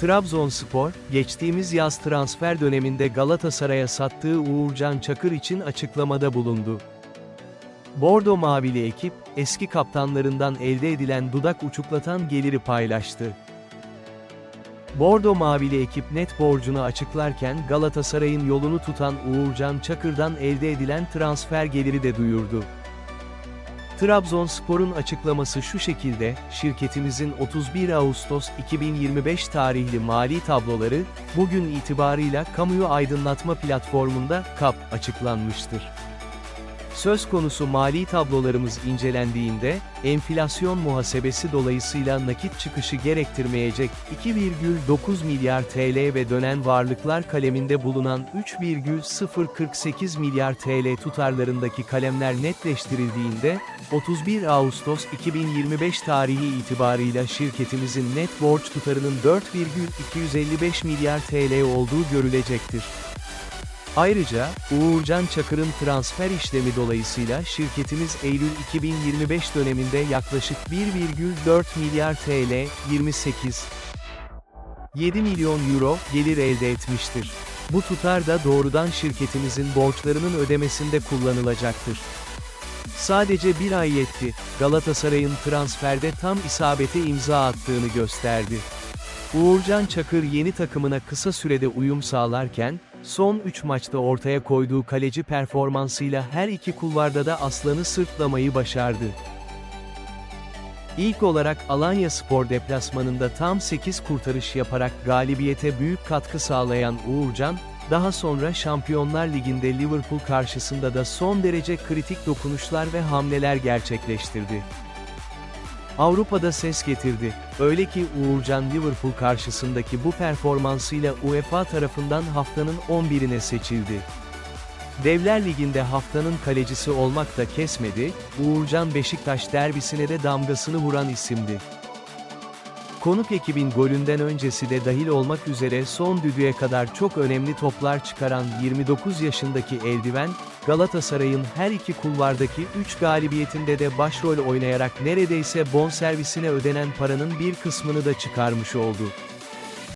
Trabzonspor, geçtiğimiz yaz transfer döneminde Galatasaray'a sattığı Uğurcan Çakır için açıklamada bulundu. Bordo Mavili ekip, eski kaptanlarından elde edilen dudak uçuklatan geliri paylaştı. Bordo Mavili ekip net borcunu açıklarken Galatasaray'ın yolunu tutan Uğurcan Çakır'dan elde edilen transfer geliri de duyurdu. Trabzonspor'un açıklaması şu şekilde, şirketimizin 31 Ağustos 2025 tarihli mali tabloları, bugün itibarıyla kamuyu aydınlatma platformunda KAP açıklanmıştır. Söz konusu mali tablolarımız incelendiğinde, enflasyon muhasebesi dolayısıyla nakit çıkışı gerektirmeyecek 2,9 milyar TL ve dönen varlıklar kaleminde bulunan 3,048 milyar TL tutarlarındaki kalemler netleştirildiğinde, 31 Ağustos 2025 tarihi itibarıyla şirketimizin net borç tutarının 4,255 milyar TL olduğu görülecektir. Ayrıca, Uğurcan Çakır'ın transfer işlemi dolayısıyla şirketimiz Eylül 2025 döneminde yaklaşık 1,4 milyar TL, 28 7 milyon euro gelir elde etmiştir. Bu tutar da doğrudan şirketimizin borçlarının ödemesinde kullanılacaktır. Sadece bir ay yetti, Galatasaray'ın transferde tam isabete imza attığını gösterdi. Uğurcan Çakır yeni takımına kısa sürede uyum sağlarken, son 3 maçta ortaya koyduğu kaleci performansıyla her iki kulvarda da aslanı sırtlamayı başardı. İlk olarak Alanya Spor deplasmanında tam 8 kurtarış yaparak galibiyete büyük katkı sağlayan Uğurcan, daha sonra Şampiyonlar Ligi'nde Liverpool karşısında da son derece kritik dokunuşlar ve hamleler gerçekleştirdi. Avrupa'da ses getirdi. Öyle ki Uğurcan Liverpool karşısındaki bu performansıyla UEFA tarafından haftanın 11'ine seçildi. Devler Ligi'nde haftanın kalecisi olmak da kesmedi, Uğurcan Beşiktaş derbisine de damgasını vuran isimdi. Konuk ekibin golünden öncesi de dahil olmak üzere son düdüğe kadar çok önemli toplar çıkaran 29 yaşındaki eldiven, Galatasaray'ın her iki kulvardaki 3 galibiyetinde de başrol oynayarak neredeyse bonservisine ödenen paranın bir kısmını da çıkarmış oldu.